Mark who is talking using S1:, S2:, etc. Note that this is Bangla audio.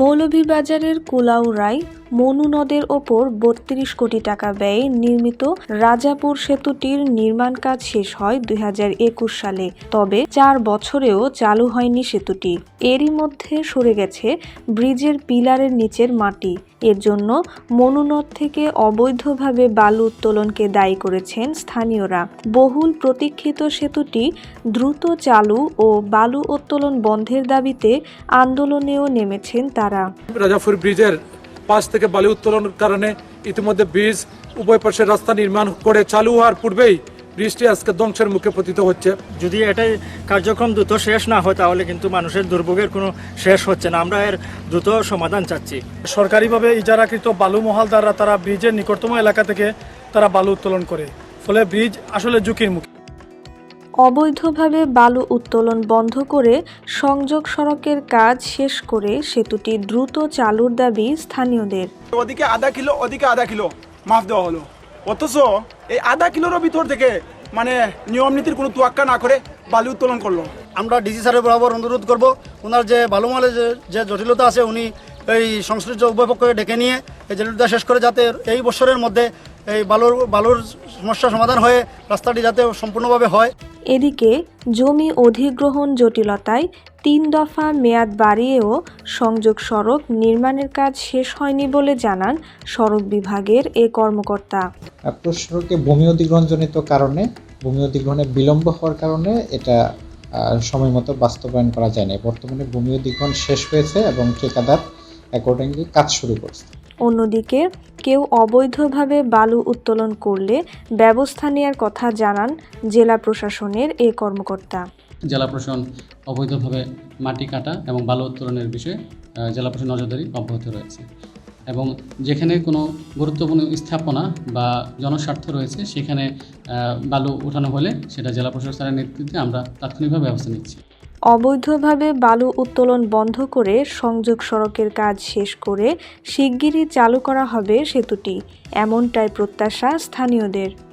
S1: মৌলভীবাজারের কুলাউড়ায় মনু নদের ওপর বত্রিশ কোটি টাকা ব্যয়ে নির্মিত রাজাপুর সেতুটির নির্মাণ কাজ শেষ হয় দুই হাজার একুশ সালে। তবে চার বছরেও চালু হয়নি সেতুটি। এরই মধ্যে সরে গেছে ব্রিজের পিলারের নিচের মাটি। এর জন্য মনুনদ থেকে অবৈধভাবে বালু উত্তোলনকে দায়ী করেছেন স্থানীয়রা। বহুল প্রতীক্ষিত সেতুটি দ্রুত চালু ও বালু উত্তোলন বন্ধের দাবিতে আন্দোলনেও নেমেছেন তারা।
S2: রাজাপুর ব্রিজের পাশ থেকে বালি উত্তোলনের কারণে ইতিমধ্যে ব্রিজ উভয় পাশে রাস্তা নির্মাণ করে চালু হওয়ার পূর্বেই ব্রিজটি আজকে ধ্বংসের মুখে পতিত হচ্ছে।
S3: যদি এটাই কার্যক্রম দ্রুত শেষ না হয়, তাহলে কিন্তু মানুষের দুর্ভোগের কোনো শেষ হচ্ছে না। আমরা এর দ্রুত সমাধান চাচ্ছি।
S4: সরকারিভাবে ইজারাকৃত বালু মহালদাররা তারা ব্রিজের নিকটতম এলাকা থেকে তারা বালু উত্তোলন করে। ফলে ব্রিজ আসলে ঝুঁকির মুখে।
S1: অবৈধভাবে বালু উত্তোলন বন্ধ করে সংযোগ সড়কের কাজ শেষ করে সেতুটি দ্রুত চালুর দাবি স্থানীয়দের।
S5: ওদিকে আধা কিলো ওদিকে আধা কিলো মাফ দেওয়া হলো। অথচ এই আধা কিলোর ভিতর থেকে মানে নিয়ম নীতির কোনো তোয়াক্কা না করে বালু উত্তোলন করল।
S6: আমরা ডিসি স্যারের বরাবর অনুরোধ করব ওনার যে ভালো মালের যে যে জটিলতা আছে উনি এই সংশ্লিষ্ট উভয় পক্ষকে ডেকে নিয়ে এই জটিলতা শেষ করে যাতে এই বছরের মধ্যে এই বালুর বালুর সমস্যা সমাধান হয়ে রাস্তাটি যাতে সম্পূর্ণভাবে হয়।
S1: এদিকে জমি অধিগ্রহণ জটিলতায় তিন দফা মেয়াদ বাড়িয়েও সংযোগ সড়ক নির্মাণের কাজ শেষ হয়নি বলে জানান সড়ক বিভাগের এ কর্মকর্তা।
S7: সড়কে ভূমি অধিগ্রহণজনিত কারণে ভূমি অধিগ্রহণে বিলম্ব হওয়ার কারণে এটা সময় মতো বাস্তবায়ন করা যায়নি। বর্তমানে ভূমি অধিগ্রহণ শেষ হয়েছে এবং ঠিকাদার অ্যাকর্ডিংলি কাজ শুরু করছে।
S1: অন্যদিকে কেউ অবৈধভাবে বালু উত্তোলন করলে ব্যবস্থা নেয়ার কথা জানান জেলা প্রশাসনের এ কর্মকর্তা।
S8: জেলা প্রশাসন অবৈধভাবে মাটি কাটা এবং বালু উত্তোলনের বিষয়ে জেলা প্রশাসন নজরদারি অব্যাহত রয়েছে। এবং যেখানে কোনো গুরুত্বপূর্ণ স্থাপনা বা জনস্বার্থ রয়েছে, সেখানে বালু উঠানো হলে সেটা জেলা প্রশাসনের নেতৃত্বে আমরা তাৎক্ষণিকভাবে ব্যবস্থা নিচ্ছি।
S1: অবৈধভাবে বালু উত্তোলন বন্ধ করে সংযোগ সড়কের কাজ শেষ করে শিগগিরই চালু করা হবে সেতুটি। এমনটাই প্রত্যাশা স্থানীয়দের।